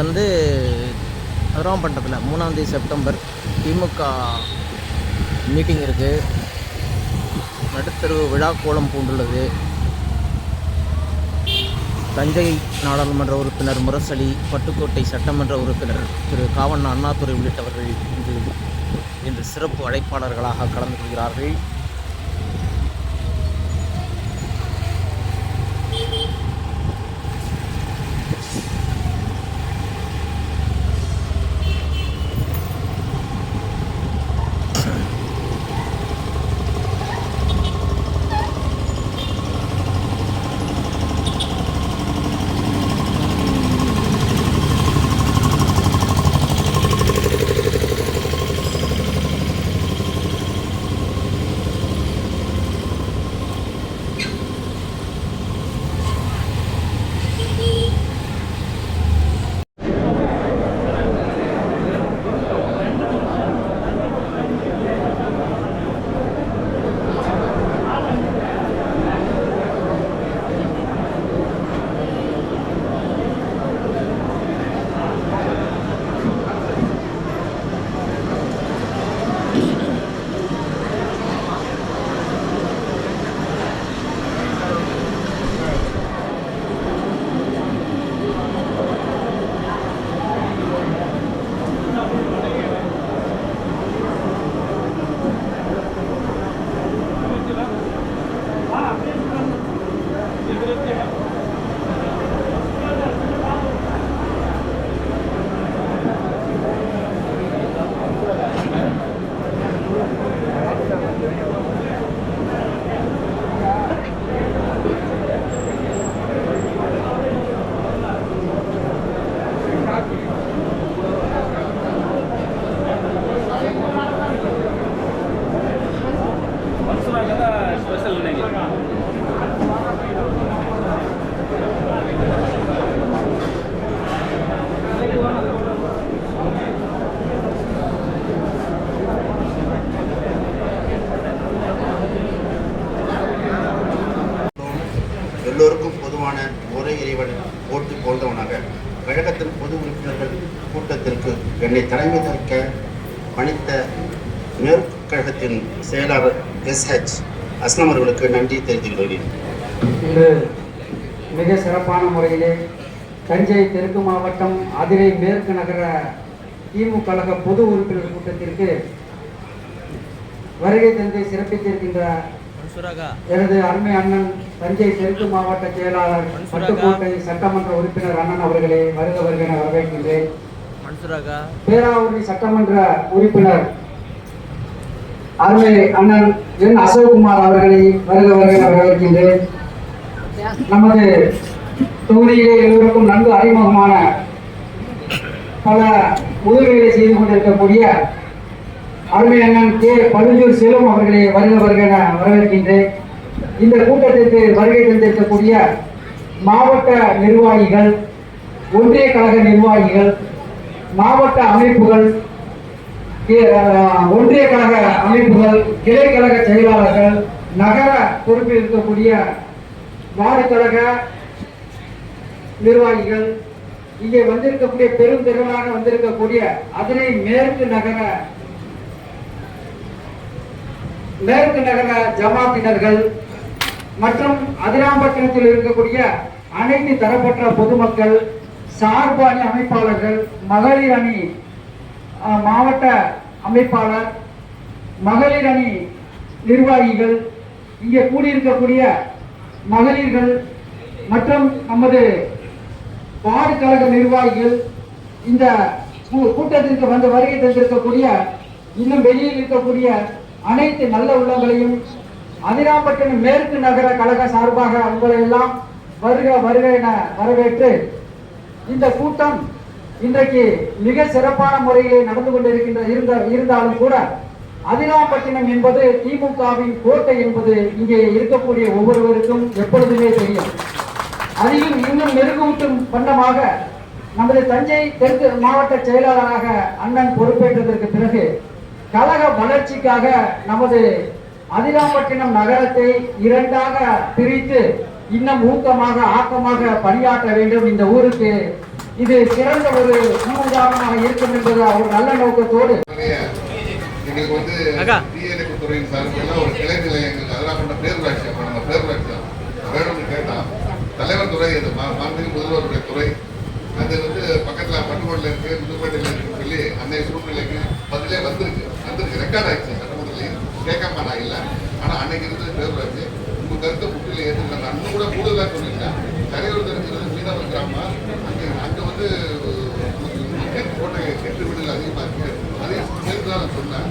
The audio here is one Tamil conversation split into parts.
வந்து அதிராம்பட்டத்தில் மூணாந்தேதி செப்டம்பர் திமுக மீட்டிங் இருக்குது நடுத்தருவு விழா கோலம் பூண்டுள்ளது. தஞ்சை நாடாளுமன்ற உறுப்பினர் முரசலி பட்டுக்கோட்டை சட்டமன்ற உறுப்பினர் திரு காவண்ண அண்ணாதுரை உள்ளிட்டவர்கள் இன்று இன்று சிறப்பு அழைப்பாளர்களாக கலந்து கொள்கிறார்கள். என்னை தலைமை தாக்க பணித்த மேற்கு கழகத்தின் செயலாளர் எஸ்ஹெச் அஸ்லம் அவர்களுக்கு நன்றி தெரிவித்துக் கொள்கிறேன். இன்று மிக சிறப்பான முறையிலே தஞ்சை தெற்கு மாவட்டம் அதிரை மேற்கு நகர திமுக கழக பொது உறுப்பினர் கூட்டத்திற்கு வருகை தந்து சிறப்பித்திருக்கின்ற எனது அருமை அண்ணன் தஞ்சை தெற்கு மாவட்ட செயலாளர் பட்டுக்கோட்டை சட்டமன்ற உறுப்பினர் அண்ணன் அவர்களே வருக வருக என வரவேற்கின்றேன். பேராவூரணி சட்டமன்ற உறுப்பினர் அருமை அண்ணன் என் அசோக்குமார் அவர்களை வருக வருக வரவேற்கின்றேன். நமது தொகுதியிலே எல்லோருக்கும் நன்கு அறிமுகமான பல உதவிகளை செய்து கொண்டிருக்கக்கூடிய அருமை அண்ணன் கே. பழுஞ்சூர் செல்வம் அவர்களை வருக வருக என வரவேற்கின்றேன். இந்த கூட்டத்திற்கு வருகை தந்திருக்கக்கூடிய மாவட்ட நிர்வாகிகள் ஒன்றிய கழக நிர்வாகிகள் மாவட்ட அமைப்புகள் ஒன்றிய கழக அமைப்புகள் கிளை கழக செயலாளர்கள் நகர பொறுப்பில் இருக்கக்கூடிய வார்டு கழக நிர்வாகிகள் இங்கே வந்திருக்கக்கூடிய பெருந்திரளாக வந்திருக்கக்கூடிய அதிரை மேற்கு நகர மேற்கு நகர ஜமாத்தினர்கள் மற்றும் அதிராம்பட்டினத்தில் இருக்கக்கூடிய அனைத்து தரப்பட்ட பொதுமக்கள் சார்பு அணி அமைப்பாளர்கள் மகளிர் அணி மாவட்ட அமைப்பாளர் மகளிர் அணி நிர்வாகிகள் இங்கே கூடியிருக்கக்கூடிய மகளிர்கள் மற்றும் நமது வார்டு கழக நிர்வாகிகள் இந்த கூட்டத்திற்கு வந்து வருகை தந்திருக்கக்கூடிய இன்னும் வெளியில் இருக்கக்கூடிய அனைத்து நல்ல உள்ளங்களையும் அதிராம்பட்டினம் மேற்கு நகர கழக சார்பாக உங்களை எல்லாம் வருக வருக என வரவேற்று இந்த கூட்டம் இன்றைக்கு மிக சிறப்பான முறையிலே நடந்து கொண்டிருக்கின்ற இருந்த இருந்தாலும் கூட அதிராம்பட்டினம் என்பது திமுகவின் கோட்டை என்பது இங்கே இருக்கக்கூடிய ஒவ்வொருவருக்கும் எப்பொழுதுமே தெரியும். அதையும் இன்னும் மெருகூட்டும் பண்டமாக நமது தஞ்சை தெற்கு மாவட்ட செயலாளராக அண்ணன் பொறுப்பேற்றதற்கு பிறகு கழக வளர்ச்சிக்காக நமது அதிராம்பட்டினம் நகரத்தை இரண்டாக பிரித்து இன்னும் ஊக்கமாக ஆக்கமாக பணியாற்ற வேண்டும் இந்த ஊருக்கு. இது சிறந்த ஒரு முன்னுதாரணமாக இருக்கும் என்பது அவர் நல்ல நோக்கத்தோடு. எங்களுக்கு வந்து. தீயணைப்பு துறையின் சார்பில் ஒரு கிளை நிலையங்கள் அதெல்லாம் பண்ண பேரூராட்சி நம்ம பேரூராட்சி வேணும்னு கேட்டால் தலைவர் துறை அது மா- மாண்புமிகு முதல்வருடைய துறை அது வந்து பக்கத்தில் பட்டுக்கோட்டில் இருக்கு புதுப்பேட்டையில் இருக்குன்னு சொல்லி அன்னைய சூழ்நிலைக்கு பதிலே வந்திருக்கு. வந்திருக்கு. ரெக்கார்ட் ஆயிடுச்சு சட்டமன்றத்துலையும் கேட்காம நான் இல்லை. ஆனால் அன்னைக்கு இருந்தது பேரூராட்சி. உங்கள் கருத்தை முற்றிலும் ஏற்றுக்கலாம் அன்னும் கூட கூடுதலாக சொல்லியிருந்தேன் கரையோடு இருக்கிறது மீனவர் கிராமம். அங்கே அங்கே வந்து கோட்டை கெட்டு வீடுகள் அதிகமாக இருக்கு. அதே சேர்த்து தான் சொன்னேன்.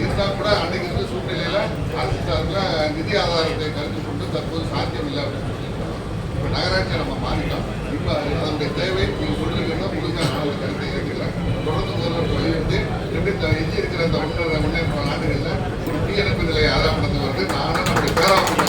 இருந்தால் கூட அன்னைக்கு இருந்த சூழ்நிலையில அரசு சார்பில் நிதி ஆதாரத்தை கருத்து கொண்டு தற்போது சாத்தியம் இல்லை அப்படின்னு சொல்லியிருக்கோம். இப்போ நகராட்சியை நம்ம மாறிட்டோம். இப்போ அதனுடைய தேவை. நீங்கள் சொல்லிருக்கீங்கன்னா முழுக்க நான் ஒரு கருத்தை ஏற்றுக்கிறேன் தொடர்ந்து முதல்வர் வலியுறுத்தி எப்படி எஞ்சி இருக்கிற அந்த ஒன்றரை முன்னேற்ற நாடுகளில் ஒரு தீயணைப்பு நிலையை ஆதாரப்படுத்த வந்து நானும் நம்முடைய பேராவூர்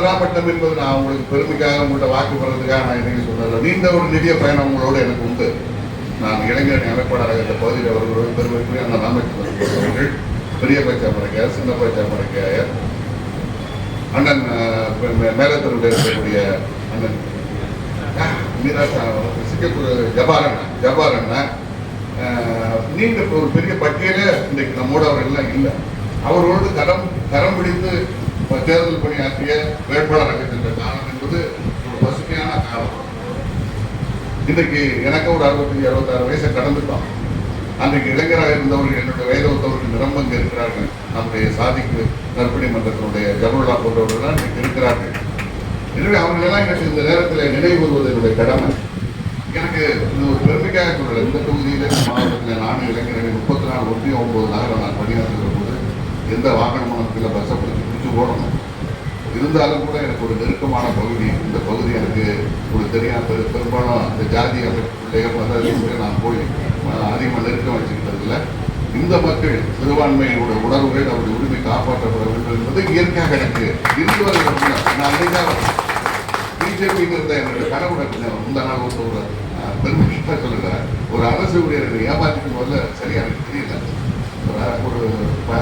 அதிராமட்டம் என்பது நான் உங்களுக்கு பெருமைக்காக உங்கள்கிட்ட வாக்கு பெறதுக்காக நான் இன்னைக்கு சொன்னதில்லை. நீண்ட ஒரு நிதிய பயணம் உங்களோடு எனக்கு உண்டு. நான் இளைஞர் அமைப்பாளராக இந்த பகுதியில் வருகிறோம் பெருமைக்குரிய அந்த ராமச்சந்திரன் அவர்கள் பெரிய பச்சாமரைக்கார் சின்ன பச்சாமரைக்காயர் அண்ணன் மேலத்தினுடைய இருக்கக்கூடிய அண்ணன் மீரா சிக்கக்கூட ஜபார் அண்ணன் நீண்ட ஒரு பெரிய பட்டியலே இன்றைக்கு நம்மோட அவர்கள்லாம் இல்லை. அவர்களோடு கரம் கரம் பிடித்து தேர்தல் பணியாற்றிய வேட்பாளராக இருக்கின்ற காலம் என்பது ஒரு பசுமையான காலம். இன்றைக்கு எனக்கு ஒரு அறுபத்தஞ்சு அறுபத்தாறு வயசை கடந்துட்டோம். அன்றைக்கு இளைஞராக இருந்தவர்கள் என்னுடைய வயது ஒத்தவர்கள் நிரம்பங்க இருக்கிறார்கள். நம்முடைய சாதிக்கு நற்பணி மன்றத்தினுடைய ஜபருல்லா போன்றவர்கள் இன்றைக்கு இருக்கிறார்கள். எனவே அவர்களெல்லாம் எனக்கு இந்த நேரத்தில் நினைவு என்னுடைய கடமை. எனக்கு இது ஒரு பெருமைக்காக சொல்லலை இந்த தொகுதியில் மாவட்டத்தில் நானும் இளைஞர்கள் முப்பத்தி நாலு ஒன்றி ஒன்பது நகரம் நான் பணியாற்றுகிற போது எந்த வாகனமும் நமக்கு இல்லை பஸ்ஸை பிடிச்சி ஓடணும். போடணும் இருந்தாலும் கூட எனக்கு ஒரு நெருக்கமான பகுதி இந்த பகுதி எனக்கு ஒரு தனியாக பெரு பெரும்பாலும் இந்த ஜாதி அமைப்புடைய நான் போய் அதிகமாக நெருக்கம் வச்சுக்கிட்டதில்ல இந்த மக்கள் சிறுபான்மையோட உணர்வுகள் அவருடைய உரிமை காப்பாற்றப்பட வேண்டும் என்பது இயற்கையாக எனக்கு இருந்து வருகிற நான் அன்றைக்காக பிஜேபிங்கிறத என்னுடைய கனவு எனக்கு இந்த நாள் வந்து ஒரு அஹ், பெருமையாக சொல்லுகிறேன் ஒரு அரசு ஊழியர்களை ஏமாற்றிக்கும் முதல்ல சரியாக எனக்கு தெரியல. ஒரு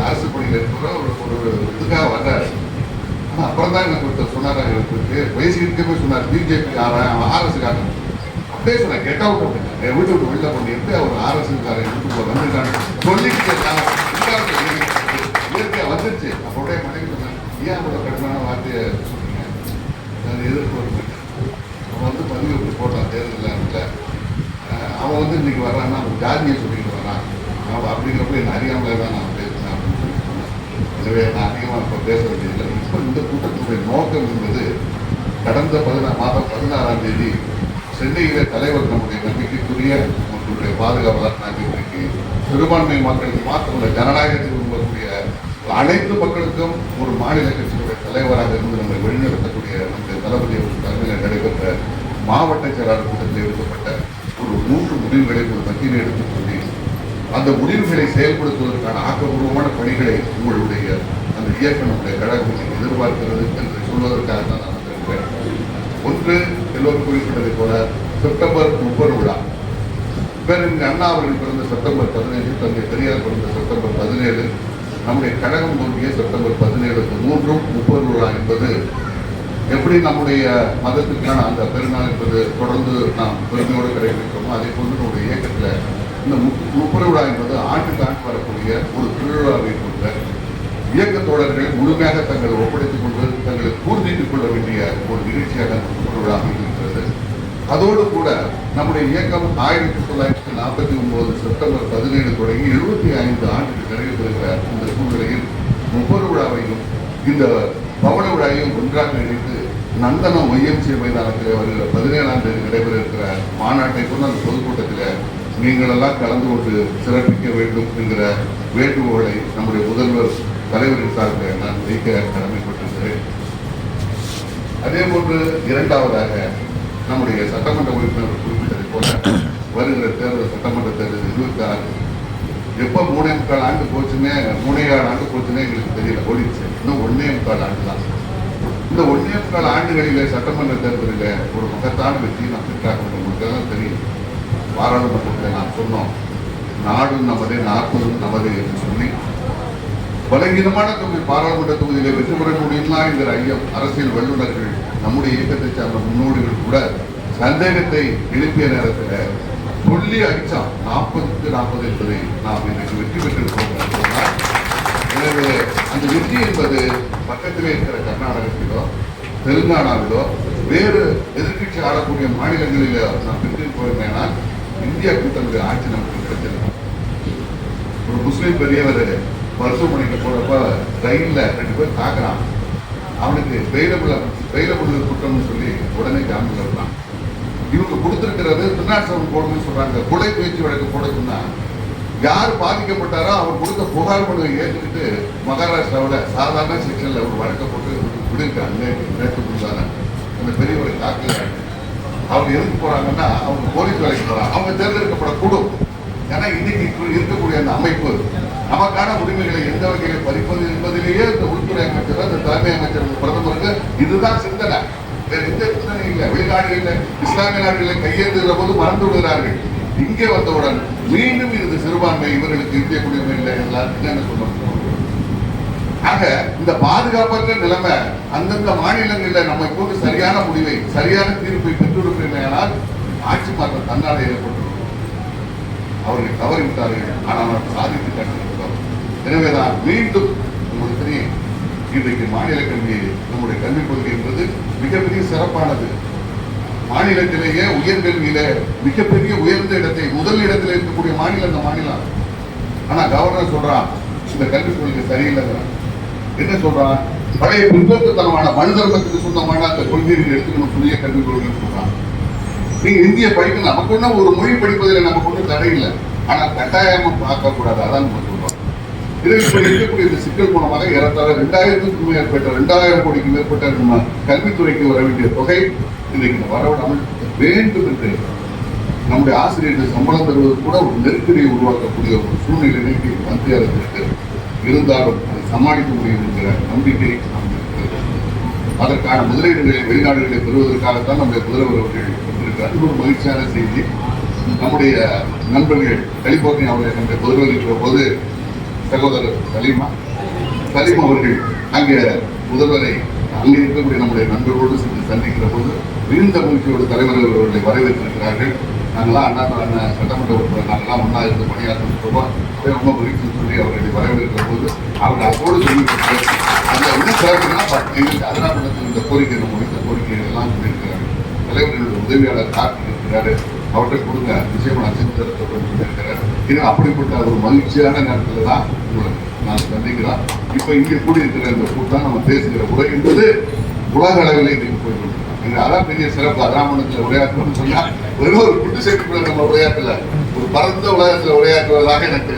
அரசு பணியில் இருக்கிற ஒரு ஒரு இதுக்காக வந்தார் ஆனால் அப்புறம் தான் எனக்கு ஒருத்தர் சொன்னார் எனக்கு பேசிக்கிட்டே போய் சொன்னார் பிஜேபி அவன் அவன் ஆர்எஸ் காரன் அப்படியே சொன்னேன் கெட் அவுட் அப்படின்னு என் வீட்டு விட்டு வெளில பண்ணிட்டு அவர் ஆர்எஸ் காரன் வீட்டுக்குள்ள வந்துட்டாங்க சொல்லிட்டு இயற்கையாக வந்துருச்சு. அப்படியே மனைவி சொன்னாங்க ஏன் அவ்வளோ கடுமையான வார்த்தையை சொன்னீங்க? அது எதிர்ப்பு அவன் வந்து பதிவு விட்டு போட்டான் தேர்தலில் அவன் வந்து இன்னைக்கு வர்றான்னா அவன் ஜாதியை சொல்லிட்டு வரான் அவன் அப்படிங்கிறப்ப என்ன அறியாமலே தான் நான் பேசுனேன் அப்படின்னு சொல்லி சொன்னேன் எனவே நான் அதிகமாக இப்போ பேச வேண்டியதில்லை இப்போ இந்த கூட்டத்தினுடைய நோக்கம் என்பது கடந்த பதினா மாதம் பதினாறாம் தேதி சென்னையிலே தலைவர் நம்முடைய நம்பிக்கைக்குரிய மக்களுடைய பாதுகாவலர் நான் இன்றைக்கு சிறுபான்மை மக்களுக்கு மாத்திரமல்ல ஜனநாயகத்தில் உருவக்கூடிய அனைத்து மக்களுக்கும் ஒரு மாநில கட்சியுடைய தலைவராக இருந்து நம்மை வழிநடத்தக்கூடிய நம்முடைய தளபதி அவர்கள் தலைமையில் நடைபெற்ற மாவட்ட செயலாளர் கூட்டத்தில் எடுக்கப்பட்ட ஒரு மூன்று முடிவுகளை ஒரு மத்தியில் எடுத்துக் சொல்லி அந்த முடிவுகளை செயல்படுத்துவதற்கான ஆக்கப்பூர்வமான பணிகளை உங்களுடைய அந்த இயக்கம் நம்முடைய கழகம் எதிர்பார்க்கிறது என்று சொல்வதற்காக தான் நான் வந்திருக்கிறேன். ஒன்று எல்லோரும் குறிப்பிட்டதை போல செப்டம்பர் முப்பது விழா. பேரறிஞர் அண்ணா அவர்கள் பிறந்த செப்டம்பர் பதினேழு தந்தை பெரியார் பிறந்த செப்டம்பர் பதினேழு நம்முடைய கழகம் தோன்றிய செப்டம்பர் பதினேழு மூன்றும் முப்பது விழா என்பது எப்படி நம்முடைய மதத்திற்கான அந்த பெருநாள் என்பது தொடர்ந்து நாம் பெருமையோடு கடைபிடிக்கிறோமோ அதே போன்று நம்முடைய இயக்கத்தில் இந்த முப்- முப்பது விழா என்பது ஆண்டுக்கு ஆண்டு வரக்கூடிய ஒரு திருவிழாவை கொண்ட இயக்க தோழர்கள் முழுமையாக தங்களை ஒப்படைத்துக் கொண்டு தங்களை கூர்ந்திட்டுக் கொள்ள வேண்டிய ஒரு நிகழ்ச்சியாக அந்த அமைந்திருக்கிறது. அதோடு கூட நம்முடைய இயக்கம் ஆயிரத்தி தொள்ளாயிரத்தி நாற்பத்தி ஒன்பது செப்டம்பர் பதினேழு தொடங்கி எழுபத்தி ஐந்து ஆண்டுகள் நிறைவு பெறுகிற இந்த சூழ்நிலையில் முப்பது விழாவையும் இந்த பவன விழாவையும் ஒன்றாக இணைத்து நந்தனம் ஒய்எம்சி மைதானத்தில் வருகிற பதினேழாம் தேதி நடைபெற இருக்கிற மாநாட்டை கொண்டு அந்த பொதுக்கூட்டத்தில் நீங்களெல்லாம் கலந்து கொண்டு சிறப்பிக்க வேண்டும் என்கிற வேண்டுகோளை நம்முடைய முதல்வர் தலைவரின் சார்பில் நான் வைக்க கடமைப்பட்டிருக்கிறேன். அதே போன்று இரண்டாவதாக நம்முடைய சட்டமன்ற உறுப்பினர் குறிப்பிட்டதை போல வருகிற தேர்தல் சட்டமன்ற தேர்தல் இருபத்தி ஆறு எப்போ மூணே முக்கால் ஆண்டு போச்சுன்னே மூணே ஆண்டு போச்சுன்னே எங்களுக்கு தெரியல. ஓடிச்சு இன்னும் ஒன்னே முக்கால் ஆண்டு தான். இந்த ஒன்னே முக்கால் ஆண்டுகளிலே சட்டமன்ற தேர்தலில் ஒரு மகத்தான வெற்றி நாம் பெற்றாக உங்களுக்கு தான் தெரியும். பாராளுமன்றத்தில் நான் சொன்னோம் நாடும் நமது நாற்பதும் நமது என்று சொல்லி பலகீனமான தொகுதி பாராளுமன்ற தொகுதியிலே வெற்றி பெற முடியுமா என்கிற ஐயம் அரசியல் வல்லுநர்கள் நம்முடைய இயக்கத்தை சார்ந்த முன்னோடிகள் கூட சந்தேகத்தை எழுப்பிய நேரத்தில் சொல்லி அடித்தான் நாற்பதுக்கு நாற்பது என்பதை நாம் இன்றைக்கு வெற்றி பெற்றிருக்கோம் எனவே அந்த வெற்றி என்பது பக்கத்திலே இருக்கிற கர்நாடகத்திலோ தெலுங்கானாவிலோ வேறு எதிர்க்கட்சி ஆடக்கூடிய மாநிலங்களில் நாம் ஏன்னா இந்தியா கூட்டணி ஆட்சி நமக்கு கிடைச்சிருக்கும் ஒரு முஸ்லீம் பெரியவர் மருத்துவமனைக்கு போறப்ப ரயில்ல ரெண்டு பேர் தாக்குறான் அவனுக்கு பெயிலபுல பெயிலபுல் குற்றம்னு சொல்லி உடனே ஜாமீன் வருவான் இவங்க கொடுத்துருக்கிறது திருநாட்சவன் போடணும்னு சொல்றாங்க கொலை பேச்சு வழக்கு போட சொன்னா யார் பாதிக்கப்பட்டாரோ அவர் கொடுத்த புகார் மனுவை ஏற்றுக்கிட்டு மகாராஷ்டிராவில் சாதாரண செக்ஷனில் ஒரு வழக்கை போட்டு விடுங்க நேற்று முடிஞ்சாங்க அந்த பெரியவரை தாக்கல அவங்க எதுக்கு போறாங்கன்னா அவங்க போலீஸ் வேலைக்கு போறாங்க. அவங்க தேர்ந்தெடுக்கப்படக்கூடும். ஏன்னா இன்னைக்கு இருக்கக்கூடிய அந்த அமைப்பு நமக்கான உரிமைகளை எந்த வகையில் பறிப்பது என்பதிலேயே இந்த உள்துறை அமைச்சர் அந்த தலைமை அமைச்சர் பிரதமருக்கு இதுதான் சிந்தனை. வேற எந்த சிந்தனை இல்லை. வெளிநாடுகளில் இஸ்லாமிய நாடுகளில் கையெழுத்துகிற போது மறந்து விடுகிறார்கள். இங்கே வந்தவுடன் மீண்டும் இது சிறுபான்மை இவர்களுக்கு இந்திய குடியுரிமை இல்லை எல்லாருக்கும் என்ன சொல்லணும் ஆக இந்த பாதுகாப்பற்ற நிலைமை அந்தந்த மாநிலங்களில் நம்மை இப்போது சரியான முடிவை சரியான தீர்ப்பை பெற்றுவிடுமையானால் ஆட்சி மாற்றம் தன்னால் ஏற்பட்டு அவர்கள் தவறிவிட்டார்கள். ஆனால் அவர் சாதித்து காட்டியிருக்கிறோம் எனவேதான் மீண்டும் உங்களுக்கு தெரியும் இன்றைக்கு மாநில கல்வி நம்முடைய கல்விக் கொள்கை என்பது மிகப்பெரிய சிறப்பானது. மாநிலத்திலேயே உயர்கல்வியில மிகப்பெரிய உயர்ந்த இடத்தை முதல் இடத்தில் இருக்கக்கூடிய மாநிலம் இந்த மாநிலம். ஆனா கவர்னர் சொல்றான் இந்த கல்விக் கொள்கை சரியில்லைங்கிறான். என்ன சொல்றான் பழைய பிற்போக்குத்தனமான மனு சொந்தமான அந்த கொள்கையை எடுத்துக்கணும் புதிய கல்விக் கொள்கை சொல்றான் நீங்க இந்திய படிக்கணும் நமக்கு ஒன்றும் ஒரு மொழி படிப்பதில் நமக்கு ஒன்றும் தடை இல்லை. ஆனால் கட்டாயமா பார்க்க கூடாது அதான் நம்ம சொல்றோம். இதில் இப்ப இருக்கக்கூடிய இந்த சிக்கல் மூலமாக ஏறத்தாழ ரெண்டாயிரத்துக்கும் மேற்பட்ட ரெண்டாயிரம் கோடிக்கு மேற்பட்ட நம்ம கல்வித்துறைக்கு வர வேண்டிய தொகை இன்றைக்கு வரவிடாமல் வேண்டும் என்று நம்முடைய ஆசிரியர்கள் சம்பளம் தருவது கூட ஒரு நெருக்கடியை உருவாக்கக்கூடிய ஒரு சூழ்நிலை மத்திய அரசிற்கு இருந்தாலும் சமாளிக்க முடியும் என்கிற நம்பிக்கை நமக்கு இருக்கிறது. அதற்கான முதலீடுகளை வெளிநாடுகளை பெறுவதற்காகத்தான் நம்முடைய முதல்வர் அவர்கள் வந்திருக்கிறார். இது ஒரு மகிழ்ச்சியான செய்தி. நம்முடைய நண்பர்கள் கலிபோர்னியா அவர்கள் நம்முடைய முதல்வர் இருக்கிற போது சகோதரர் சலீமா சலீம் அவர்கள் அங்கே முதல்வரை அங்கே இருக்கக்கூடிய நம்முடைய நண்பர்களோடு சென்று சந்திக்கிற போது மிகுந்த மகிழ்ச்சியோடு தலைவர் அவர்களை வரவேற்றிருக்கிறார்கள். நாங்களாம் அண்ணா சட்டமன்ற உறுப்பினர் நாங்களாம் ஒன்றா இருந்து பணியாற்றிருக்கிறோம் ரொம்ப மகிழ்ச்சி சொல்லி அவர்களை வரவேற்கிற போது அவர் அதோடு சொல்லியிருக்கிறார் அந்த என்ன சிறப்புனா இந்த கோரிக்கை நம்ம இந்த கோரிக்கைகள் எல்லாம் சொல்லியிருக்கிறார்கள் தலைவர்களுடைய உதவியாளர் கார்த்திக் இருக்கிறாரு. அவர்கிட்ட கொடுங்க. நிச்சயமா நான் செஞ்சு தர சொல்லியிருக்கிறார். அப்படிப்பட்ட ஒரு மகிழ்ச்சியான நேரத்தில் தான் உங்களை நான் சந்திக்கிறோம் இப்போ இங்கே கூடியிருக்கிற இந்த கூட்டம் நம்ம பேசுகிற உரை என்பது உலக அளவில் இன்னைக்கு போயிட்டு அதான் பெரிய சிறப்பு. அராமணத்தில் உரையாற்றணும்னு சொன்னா வெறும் ஒரு குண்டு நம்ம உரையாற்றல. பரந்த உலகத்தில் உரையாற்றுவதாக எனக்கு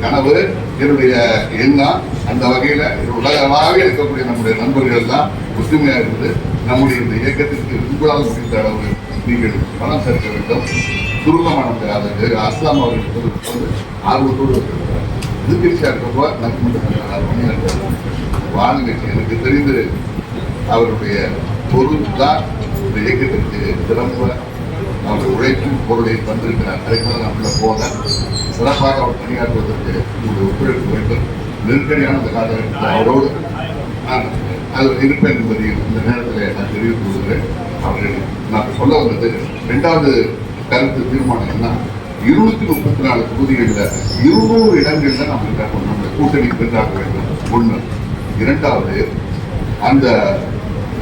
கனவு என்னுடைய எண்ணம் அந்த வகையில் உலகமாக இருக்கக்கூடிய நம்முடைய நண்பர்கள் எல்லாம் ஒற்றுமையாக இருந்து நம்முடைய இந்த இயக்கத்திற்கு உங்களால் முடிந்த அளவு நீங்கள் பணம் சேர்க்க வேண்டும். துருவமான பெறாதது அஸ்லாம் அவர்கள் வந்து ஆர்வத்தோடு இருக்கிறார் எதிர்கட்சியாக இருக்கப்போ நமக்கு மட்டும் வானிலை வாழ்நிலை எனக்கு தெரிந்து அவருடைய பொருள் தான் இந்த இயக்கத்திற்கு திரும்ப அவர் உழைக்கும் பொருளை தந்திருக்கிறார். அதுக்கு மேலே நம்மள போக சிறப்பாக அவர் பணியாற்றுவதற்கு உங்களுடைய ஒத்துழைப்பு வேண்டும். நெருக்கடியான அந்த காலகட்டத்தில் அவரோடு நான் அதில் இருப்பேன் என்பதை இந்த நேரத்தில் நான் தெரிவித்துக் கொள்கிறேன். அவர்கள் நான் சொல்ல வந்தது ரெண்டாவது கருத்து தீர்மானம் என்ன? இருநூத்தி முப்பத்தி நாலு தொகுதிகளில் இருநூறு இடங்களில் நம்ம இருக்கணும் நம்ம கூட்டணி பெற்றாக வேண்டும். ஒன்று இரண்டாவது அந்த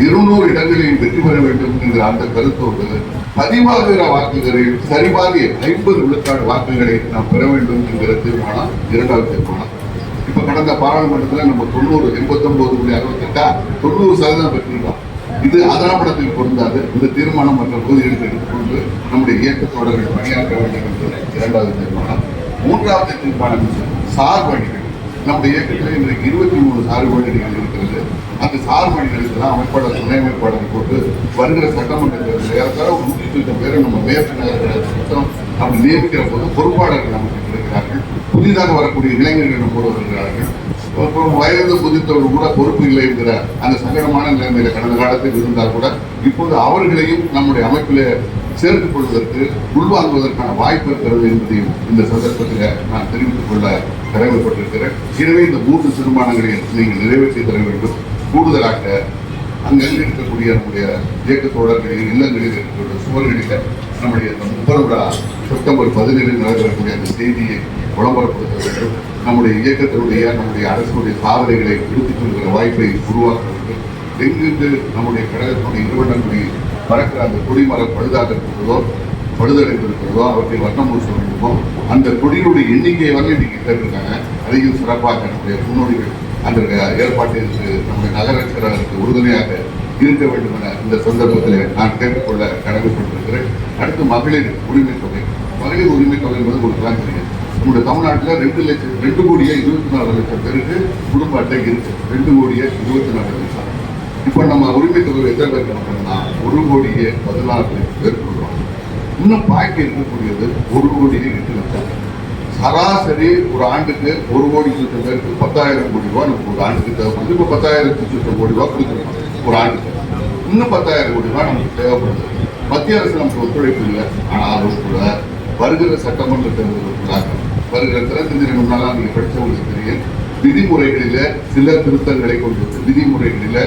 இருநூறு இடங்களில் வெற்றி பெற வேண்டும் என்கிற அந்த கருத்தோடு பதிவாகிற வாக்குகளில் சரிபாதி ஐம்பது விழுக்காடு வாக்குகளை நாம் பெற வேண்டும் என்கிற தீர்மானம் இரண்டாவது தீர்மானம். இப்ப கடந்த பாராளுமன்றத்தில் நம்ம தொண்ணூறு எண்பத்தொன்பது புள்ளி அறுபத்தெட்டா தொண்ணூறு சதவீதம் பெற்றிருக்கோம். இது ஆதரப்படத்தில் பொருந்தாது. இந்த தீர்மானம் மற்ற பகுதிகளுக்கு எடுத்துக்கொண்டு நம்முடைய இயக்கத்தோடர்கள் பணியாற்ற வேண்டும் என்பது இரண்டாவது தீர்மானம். மூன்றாவது தீர்மானம் சார்பணிகள் நம்முடைய இயக்கத்தில் இன்றைக்கு இருபத்தி மூணு சார்பணிகள் இருக்கிறது. அந்த சார்பணிகளுக்கு தான் அமைப்பாளர் துணை அமைப்பாளர் போட்டு வருகிற சட்டமன்ற தேர்தலில் ஏறத்தாழ ஒரு நூற்றி தொண்ணூறு பேரை நம்ம மேற்கு நகர சுத்தம் அப்படி நியமிக்கிற போது பொறுப்பாளர்கள் நமக்கு இருக்கிறார்கள். புதிதாக வரக்கூடிய இளைஞர்கள் கூட வருகிறார்கள் அப்புறம் வயது புதித்தவர்கள் கூட பொறுப்பு இல்லை என்கிற அந்த சங்கடமான நிலைமையில கடந்த காலத்தில் இருந்தால் கூட இப்போது அவர்களையும் நம்முடைய அமைப்பில் சேர்த்துக் கொள்வதற்கு உள்வாங்குவதற்கான வாய்ப்பு இருக்கிறது என்பதையும் இந்த சந்தர்ப்பத்தில் நான் தெரிவித்துக் கொள்ள கடமைப்பட்டிருக்கிறேன். எனவே இந்த மூன்று தீர்மானங்களையும் நீங்கள் நிறைவேற்றி தர வேண்டும். கூடுதலாக அங்கங்கே இருக்கக்கூடிய நம்முடைய இயக்க தோழர்களின் இல்லங்களில் இருக்கக்கூடிய சுவர்களில் நம்முடைய இந்த செப்டம்பர் பதினேழில் நடைபெறக்கூடிய அந்த செய்தியை விளம்பரப்படுத்த வேண்டும். நம்முடைய இயக்கத்தினுடைய நம்முடைய அரசுடைய சாதனைகளை எடுத்துக் கொள்கிற வாய்ப்பை உருவாக்க வேண்டும். எங்கெங்கு நம்முடைய கழகத்தினுடைய நிறுவனங்களில் பறக்கிற அந்த கொடிமரம் பழுதாக இருக்கிறதோ பழுதடைந்திருக்கிறதோ அவற்றை வர்ணம் பூச வேண்டுமோ அந்த கொடிகளுடைய எண்ணிக்கையை வந்து இன்னைக்கு கேட்டிருக்காங்க. அதையும் சிறப்பாக நம்முடைய முன்னோடிகள் அந்த ஏற்பாட்டிற்கு நம்முடைய நகர உறுதுணையாக இருக்க வேண்டும் என இந்த சந்தர்ப்பத்தில் நான் கேட்டுக்கொள்ள கடமைப்பட்டிருக்கிறேன். அடுத்து மகளிர் உரிமை தொகை. மகளிர் உரிமை தொகை என்பது உங்களுக்கு தெரியும். நம்முடைய தமிழ்நாட்டில் ரெண்டு லட்சம் ரெண்டு கோடியே இருபத்தி நாலு லட்சம் பேருக்கு குடும்ப அட்டை இருக்கு. ரெண்டு கோடியே இருபத்தி நாலு லட்சம். இப்போ நம்ம உரிமை தொகை எத்தனை பேர் கணக்குனா ஒரு கோடியே பதினாறு பேர் கொடுக்குறோம் இன்னும் பாக்கி இருக்கக்கூடியது ஒரு கோடியே எட்டு லட்சம் சராசரி ஒரு ஆண்டுக்கு ஒரு கோடி லட்சம் பேருக்கு பத்தாயிரம் கோடி ரூபா நமக்கு ஒரு ஆண்டுக்கு தேவைப்படுது. இப்போ பத்தாயிரத்து லட்சம் கோடி ரூபா கொடுக்குறோம் ஒரு ஆண்டுக்கு. இன்னும் பத்தாயிரம் கோடி ரூபாய் நமக்கு தேவைப்படுது. மத்திய அரசு நமக்கு ஒத்துழைப்பு இல்லை. ஆனாலும் கூட வருகிற சட்டமன்ற தேர்தலுக்குள்ளாக வருகிற திறந்த தினம் முன்னாலாம் நீங்க படிச்சவங்களுக்கு தெரியும். விதிமுறைகளில சில திருத்தங்களை கொண்டு வந்து விதிமுறைகளில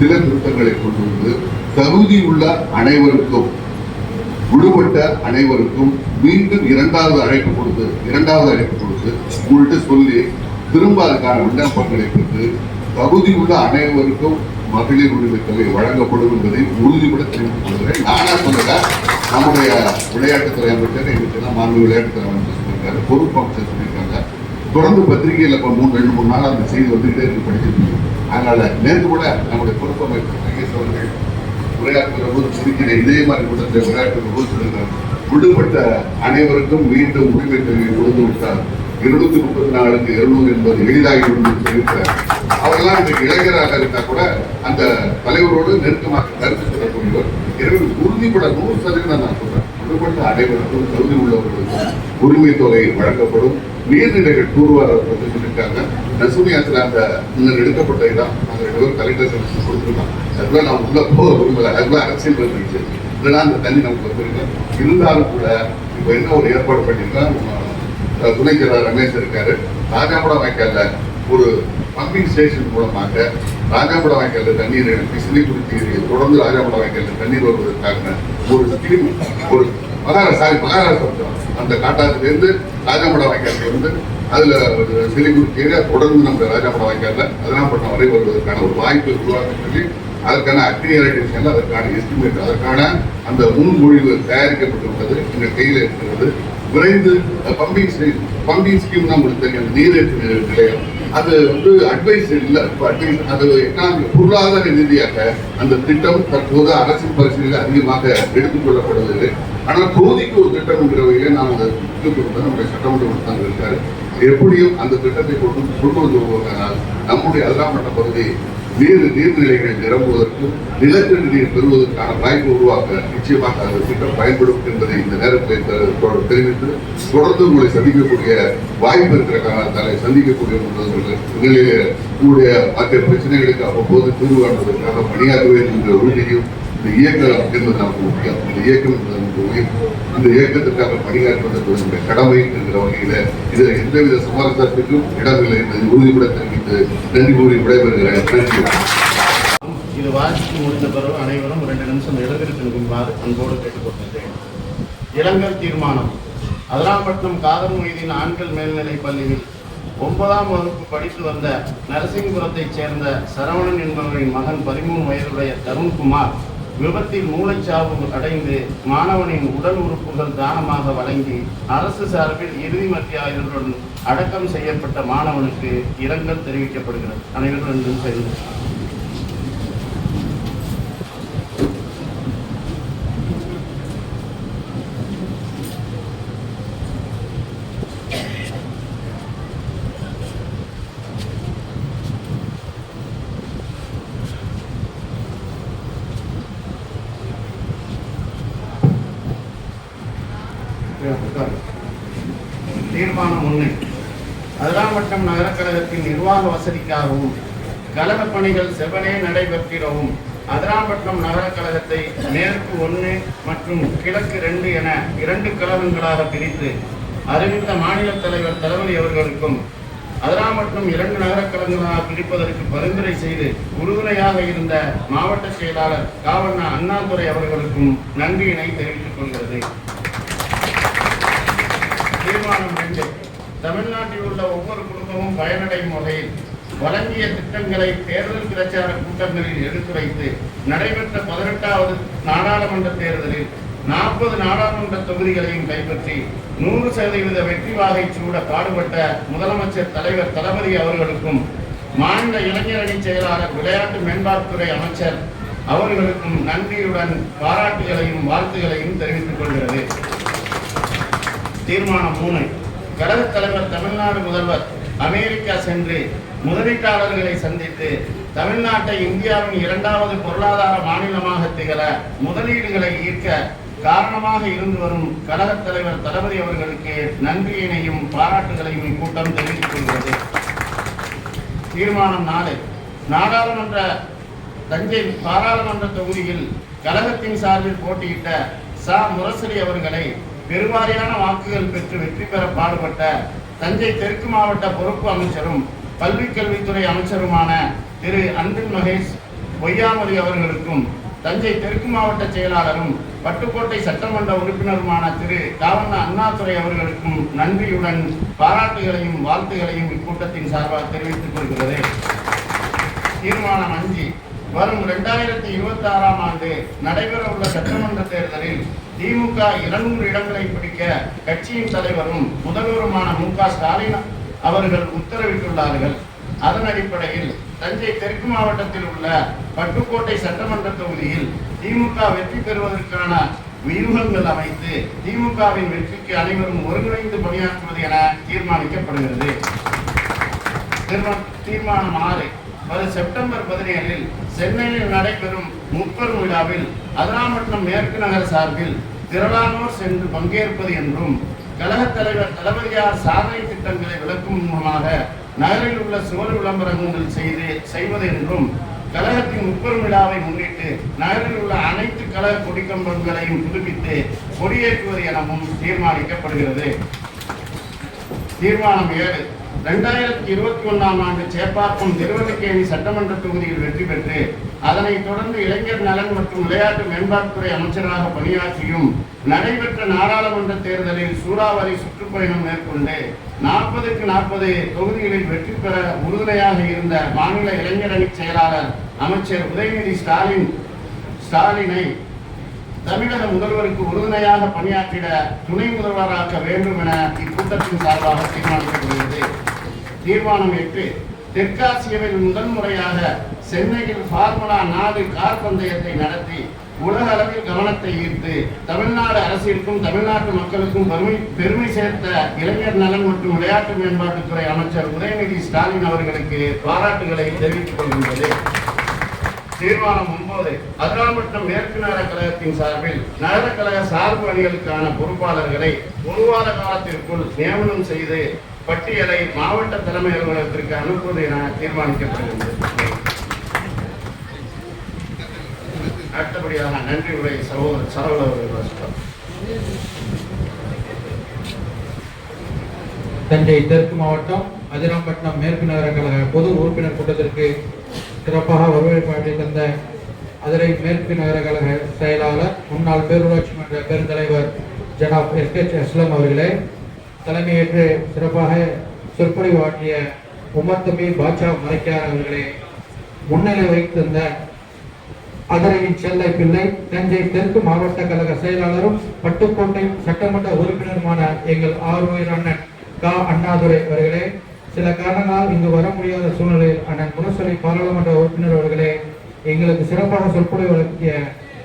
சில திருத்தங்களை கொண்டு வந்து தகுதி உள்ள அனைவருக்கும் விடுபட்ட அனைவருக்கும் மீண்டும் இரண்டாவது அழைப்பு கொடுத்து இரண்டாவது அழைப்பு கொடுத்து உங்கள்கிட்ட சொல்லி திரும்ப அதுக்கான விண்ணப்பங்களை பெற்று தகுதி உள்ள அனைவருக்கும் மகளிர் உரிமை தொகை வழங்கப்படும் என்பதை உறுதிபட தெரிவித்துக் கொள்கிறேன். நானா சொல்லல நம்முடைய விளையாட்டுத்துறை அமைச்சர் எங்களுக்கு தான் மாநில விளையாட்டுத்துறை அமைச்சர் சொல்லியிருக்காரு பொறுப்பு அமைச்சர் சொல்லியிருக்காங்க. தொடர்ந்து பத்திரிகையில் இப்போ மூணு ரெண்டு மூணு நாள் அந்த செய்தி வந்துகிட்டே இருக்கு படிச்சுட்டு அதனால நேற்று கூட நம்முடைய பொறுப்பு அமைச்சர் மகேஷ் அவர்கள் உரையாற்றுகிற போது சிரிக்கிற இதே மாதிரி கூட்டத்தை உரையாற்றுகிற போது சொல்லுகிறார் விடுபட்ட அனைவருக்கும் மீண்டும் உரிமை தொகையை கொடுத்து விட்டார். இருநூத்தி முப்பத்தி நாலுக்கு இருநூறு என்பது எளிதாகி என்று அவரெல்லாம் இன்றைக்கு இளைஞராக இருந்தா கூட அந்த தலைவரோடு நெருக்கமாக கருத்து சொல்லக்கூடியவர் எனவே உறுதிப்பட நூறு சதவீதம் நான் சொல்றேன். விடுபட்ட அனைவருக்கும் தகுதி உள்ளவர்களுக்கும் உரிமை தொகை வழங்கப்படும். நீர்நிலைகள் தூர்வார பற்றி சொல்லியிருக்காங்க நசுமியாத்துல அந்த முன்னர் எடுக்கப்பட்ட இடம் அந்த ரெண்டு பேரும் கலெக்டர் சர்வீஸ் கொடுத்துருக்காங்க. அதுக்குள்ள நான் உள்ள போக விரும்பல. அதுக்குள்ள அரசியல் வந்துருச்சு இதெல்லாம் அந்த தண்ணி நமக்கு வந்துருக்கேன் இருந்தாலும் கூட இப்போ என்ன ஒரு ஏற்பாடு பண்ணியிருக்கோம் அஹ் துணை ரமேஷ் இருக்காரு. ராஜாபுரம் வாய்க்கால்ல ஒரு பம்பிங் ஸ்டேஷன் மூலமாக ராஜாபுரம் வாய்க்கால்ல தண்ணீர் எடுத்து சிலிக்குறிச்சி தொடர்ந்து ராஜாபுரம் வாய்க்கால்ல தண்ணீர் வருவதற்காக ஒரு ஸ்கீம் ஒரு மகாராஷ்டிரா சாரி மகாராஷ்டிரா அந்த காட்டாத்திலிருந்து ராஜாபுரம் வாய்க்காலுக்கு வந்து அதுல ஒரு சிலிக்குறிச்சி தொடர்ந்து நம்ம ராஜாபுரம் அதெல்லாம் அதனாப்பட்டினம் வரை வருவதற்கான ஒரு வாய்ப்பு உருவாக்க சொல்லி அதற்கான அக்ரியாலிட்டேஷன் அதற்கான எஸ்டிமேட் அதற்கான அந்த முன்மொழிவு தயாரிக்கப்பட்டுள்ளது எங்கள் கையில் இருக்கிறது. விரைந்து பம்பிங் பம்பிங் ஸ்கீம் உங்களுக்கு தெரியும் நீரேற்று நிலையம். அது வந்து அட்வைஸ் இல்லை அட்வைஸ் அது எக்கனாமிக் பொருளாதார ரீதியாக அந்த திட்டம் தற்போது அரசின் பரிசீலனை அதிகமாக எடுத்துக்கொள்ளப்படுவதில்லை ஆனால் தொகுதிக்கு ஒரு திட்டம் என்கிற வகையிலே நாம் அதை கொடுத்தோம் நம்முடைய சட்டமன்ற உறுப்பினர் இருக்காரு. எப்படியும் அந்த திட்டத்தை கொண்டு கொண்டு வந்து வருவதனால் நம்முடைய அதிராமட்ட பகுதி நீர் நீர்நிலைகள் நிரம்புவதற்கும் நிலத்தடி நீர் பெறுவதற்கான வாய்ப்பு உருவாக்க நிச்சயமாக அந்த திட்டம் பயன்படும் என்பதை இந்த நேரத்தில் தெரிவித்து தொடர்ந்து உங்களை சந்திக்கக்கூடிய வாய்ப்பு இருக்கிற காரணத்தாலே சந்திக்கக்கூடிய நிலையிலே உங்களுடைய மற்ற பிரச்சனைகளுக்கு அவ்வப்போது தீர்வு காண்பதற்காக பணியாற்றுவேன் என்ற உறுதியும் இந்த இயக்கம் என்பது நமக்கு முக்கியம். இந்த இயக்கம் நமக்கு உயிர் இந்த இயக்கத்திற்காக பணியாற்றுவது நம்முடைய கடமை என்கிற வகையில இதில் எந்தவித சமரசத்திற்கும் இடமில்லை என்பதை உறுதிபட தெரிவித்து நன்றி கூறி விடைபெறுகிறேன். நன்றி. இது வாசித்து முடிந்த பிறகு அனைவரும் இரண்டு நிமிஷம் எழுந்திருக்கு நிற்குமாறு அன்போடு கேட்டுக்கொள்கின்றேன். இளங்கல் தீர்மானம். அதிராம்பட்டினம் காதர் மொய்தீன் ஆண்கள் மேல்நிலைப் பள்ளியில் ஒன்பதாம் வகுப்பு படித்து வந்த நரசிங்கபுரத்தைச் சேர்ந்த சரவணன் என்பவரின் மகன் பதிமூணு வயதுடைய தருண்குமார் விபத்தில் மூளைச்சாவு அடைந்து மாணவனின் உடல் உறுப்புகள் தானமாக வழங்கி அரசு சார்பில் இறுதி மத்திய அடக்கம் செய்யப்பட்ட மாணவனுக்கு இரங்கல் தெரிவிக்கப்படுகிறது. அனைவரும் சேர்ந்து நிமிஷம் எழுந்திருக்கலாம். தீர்மானம் ஒன்று அதிராம்பட்டம் நகரக் கழகத்தின் நிர்வாக வசதிக்காகவும் கலன பணிகள் செவனே நடைபெற்றிடவும் அதிராம்பட்டினம் நகர கழகத்தை மேற்கு ஒன்று மற்றும் கிழக்கு ரெண்டு என இரண்டு கழகங்களாக பிரித்து அறிவித்த மாநில தலைவர் தளபதி அவர்களுக்கும் அதிராம்பட்டினம் இரண்டு நகர கழகங்களாக பிரிப்பதற்கு பரிந்துரை செய்து உறுதுணையாக இருந்த மாவட்ட செயலாளர் காவண்ணா அண்ணாதுரை அவர்களுக்கும் நன்றியினை தெரிவித்துக் கொள்கிறது. தீர்மானம் ரெண்டு தமிழ்நாட்டில் உள்ள ஒவ்வொரு குடும்பமும் பயனடையும் வகையில் வழங்கிய திட்டங்களை தேர்தல் பிரச்சார கூட்டங்களில் எடுத்துரைத்து நடைபெற்ற பதினெட்டாவது நாடாளுமன்ற தேர்தலில் நாற்பது நாடாளுமன்ற தொகுதிகளையும் கைப்பற்றி நூறு சதவீத வெற்றி வாகை சூட பாடுபட்ட முதலமைச்சர் தலைவர் தளபதி அவர்களுக்கும் மாநில இளைஞரணி செயலாளர் விளையாட்டு மேம்பாட்டுத்துறை அமைச்சர் அவர்களுக்கும் நன்றியுடன் பாராட்டுகளையும் வாழ்த்துகளையும் தெரிவித்துக் கொள்கிறது. தீர்மானம் மூணு. கழக தலைவர் தமிழ்நாடு முதல்வர் அமெரிக்கா சென்று முதலீட்டாளர்களை சந்தித்து தமிழ்நாட்டை இந்தியாவின் இரண்டாவது பொருளாதார மாநிலமாக திகழ முதலீடுகளை ஈர்க்க காரணமாக இருந்து வரும் கழகத் தலைவர் தளபதி அவர்களுக்கு நன்றியினையும் பாராட்டுகளையும் இக்கூட்டம் தெரிவித்துக் கொள்கிறது. தீர்மானம் நாளை நாடாளுமன்ற தஞ்சை பாராளுமன்ற தொகுதியில் கழகத்தின் சார்பில் போட்டியிட்ட ச. முரசலி அவர்களை பெருவாரியான வாக்குகள் பெற்று வெற்றி பெற பாடுபட்ட தஞ்சை தெற்கு மாவட்ட பொறுப்பு அமைச்சரும் பள்ளிக் கல்வித்துறை அமைச்சருமான திரு அன்பில் மகேஷ் பொய்யாமொழி அவர்களுக்கும் தஞ்சை தெற்கு மாவட்ட செயலாளரும் பட்டுக்கோட்டை சட்டமன்ற உறுப்பினருமான திரு காவண்ண அண்ணாதுரை அவர்களுக்கும் நன்றியுடன் பாராட்டுகளையும் வாழ்த்துகளையும் இக்கூட்டத்தின் சார்பாக தெரிவித்துக் கொள்கிறது தீர்மானம் அஞ்சு. வரும் இரண்டாயிரத்தி இருபத்தி ஆறாம் ஆண்டு நடைபெற உள்ள சட்டமன்ற தேர்தலில் திமுக இருநூறு இடங்களை பிடிக்க கட்சியின் தலைவரும் முதல்வருமான மு க ஸ்டாலின் அவர்கள் உத்தரவிட்டுள்ளார்கள். அதன் அடிப்படையில் தஞ்சை தெற்கு மாவட்டத்தில் உள்ள பட்டுக்கோட்டை சட்டமன்ற தொகுதியில் திமுக வெற்றி பெறுவதற்கான வியூகங்கள் அமைத்து திமுகவின் வெற்றிக்கு அனைவரும் ஒருங்கிணைந்து பணியாற்றுவது என தீர்மானிக்கப்படுகிறது. தீர்மானம் ஆறு வரும் செப்டம்பர் பதினேழில் சென்னையில் நடைபெறும் முப்பெரும் விழாவில் அதிராமட்டம் மேற்கு நகர் சார்பில் திரளானோர் சென்று பங்கேற்பது என்றும் கழகத் தலைவர் தளபதியார் சாதனை திட்டங்களை விளக்கும் மூலமாக நகரில் உள்ள சுவர் விளம்பரங்கள் செய்து செய்வது என்றும் கழகத்தின் முப்பெரும் விழாவை முன்னிட்டு நகரில் உள்ள அனைத்து கழக கொடிக்கம்பங்களையும் புதுப்பித்து கொடியேற்றுவது எனவும் தீர்மானிக்கப்படுகிறது. தீர்மானம் ஏழு. ரெண்டாயிரத்தி இருபத்தி ஒண்ணாம் ஆண்டு சேப்பாக்கம் திருவல்லிக்கேணி சட்டமன்ற தொகுதியில் வெற்றி பெற்று அதனைத் தொடர்ந்து இளைஞர் நலன் மற்றும் விளையாட்டு மேம்பாட்டுத்துறை அமைச்சராக பணியாற்றியும் நடைபெற்ற நாடாளுமன்ற தேர்தலில் சூறாவளி சுற்றுப்பயணம் மேற்கொண்டு நாற்பதுக்கு நாற்பது தொகுதிகளில் வெற்றி பெற உறுதுணையாக இருந்த மாநில இளைஞர் அணி செயலாளர் அமைச்சர் உதயநிதி ஸ்டாலின் ஸ்டாலினை தமிழக முதல்வருக்கு உறுதுணையாக பணியாற்றிட துணை முதல்வராக்க வேண்டும் என இக்கூட்டத்தின் சார்பாக தீர்மானிக்கப்படுகிறது. தீர்மானம் எட்டு தெற்காசியாவில் முதல் முறையாக சென்னையில் ஃபார்முலா நாலு கார் பந்தயத்தை நடத்தி உலக அளவில் கவனத்தை ஈர்த்து தமிழ்நாடு அரசிற்கும் தமிழ்நாட்டு மக்களுக்கும் பெருமை பெருமை சேர்த்த இளைஞர் நலன் மற்றும் விளையாட்டு மேம்பாட்டுத்துறை அமைச்சர் உதயநிதி ஸ்டாலின் அவர்களுக்கு பாராட்டுகளை தெரிவித்துக் கொள்கின்றது. தீர்மானம் ஒன்பது. அதிராம்பட்டம் மேற்கு நகர கழகத்தின் சார்பில் நகர கழக சார்பு அணிகளுக்கான பொறுப்பாளர்களை ஒரு வார காலத்திற்குள் நியமனம் செய்து பட்டியலை மாவட்ட தலைமை அலுவலகத்திற்கு அனுப்புவது என தீர்மானிக்கப்படுகிறது அடுத்தபடியாக நன்றி உரை சகோதர சரவண அவர்கள் தஞ்சை தெற்கு மாவட்டம் அதிராம்பட்டினம் மேற்கு நகர கழக பொது உறுப்பினர் கூட்டத்திற்கு சிறப்பாக வரவேற்பாட்டை தந்த அதிரை மேற்கு நகர கழக செயலாளர் முன்னாள் பேரூராட்சி மன்ற பெருந்தலைவர் ஜனாப் எஸ் எச் அஸ்லம் அவர்களே தலைமையேற்று சிறப்பாக சொற்பொழிவு ஆற்றிய உமத்தமி பாட்சா மலைக்கார் அவர்களே முன்னிலை வைத்திருந்த அதரையின் செல்லை பிள்ளை தஞ்சை தெற்கு மாவட்ட கழக செயலாளரும் பட்டுக்கோட்டை சட்டமன்ற உறுப்பினருமான எங்கள் ஆர்வயர் அண்ணன் கா. அண்ணாதுரை அவர்களே சில காரணங்களால் இங்கு வர முடியாத சூழ்நிலையில் அண்ணன் முரசொலி பாராளுமன்ற உறுப்பினர் அவர்களே எங்களுக்கு சிறப்பாக சொற்பொழிவு வழங்கிய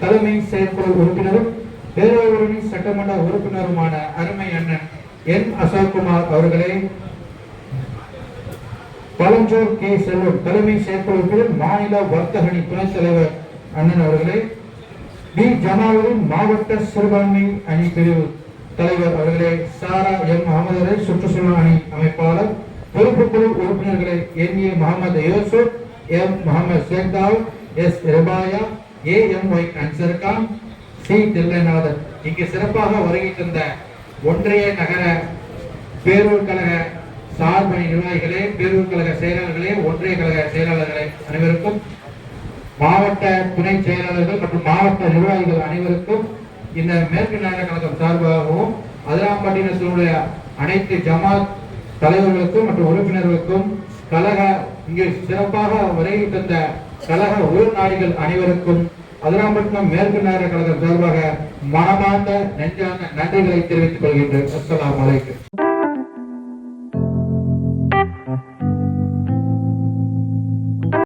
தலைமை செயற்குழு உறுப்பினரும் பேரவையுரணி சட்டமன்ற உறுப்பினருமான அருமை அண்ணன் என் அசோக்குமார் அவர்களே பழஞ்சோர் கே. செல்வம் தலைமை செயற்குழு மாநில வர்த்தகணி துணைத் தலைவர் அண்ணன் அவர்களே பி. ஜமாலுடன் மாவட்ட சிறுபான்மை அணி பிரிவு தலைவர் அவர்களே சாரா எம். அகமது சுற்றுச்சூழல் அணி அமைப்பாளர் பொறுப்புக்குழு உறுப்பினர்களே N A. Mohamed Yusuf M. Mohamed Sheikdawood S. Rebaya A. M. Y. Ansarkhan C. Thillainathan. இங்கு சிறப்பாக வருகை தந்த ஒன்றிய நகர பேரூர் கழக சார்பணி நிர்வாகிகளே பேரூர் கழக செயலாளர்களே ஒன்றிய கழக செயலாளர்களே அனைவருக்கும் மாவட்ட துணை செயலாளர்கள் மற்றும் மாவட்ட நிர்வாகிகள் அனைவருக்கும் இந்த மேற்கு நகர கழகம் சார்பாகவும் அதிராம்பட்டினத்தினுடைய அனைத்து ஜமாத் தலைவர்களுக்கும் மற்றும் உறுப்பினர்களுக்கும் கழக இங்கு சிறப்பாக வருகை தந்த கழக உறுநாடிகள் அனைவருக்கும் அதிராம்பட்டினம் மேற்கு நகர கழகம் சார்பாக மனமார்ந்த நெஞ்சான நன்றிகளை தெரிவித்துக் கொள்கின்றேன். அஸ்லாம் அலைக்கும்.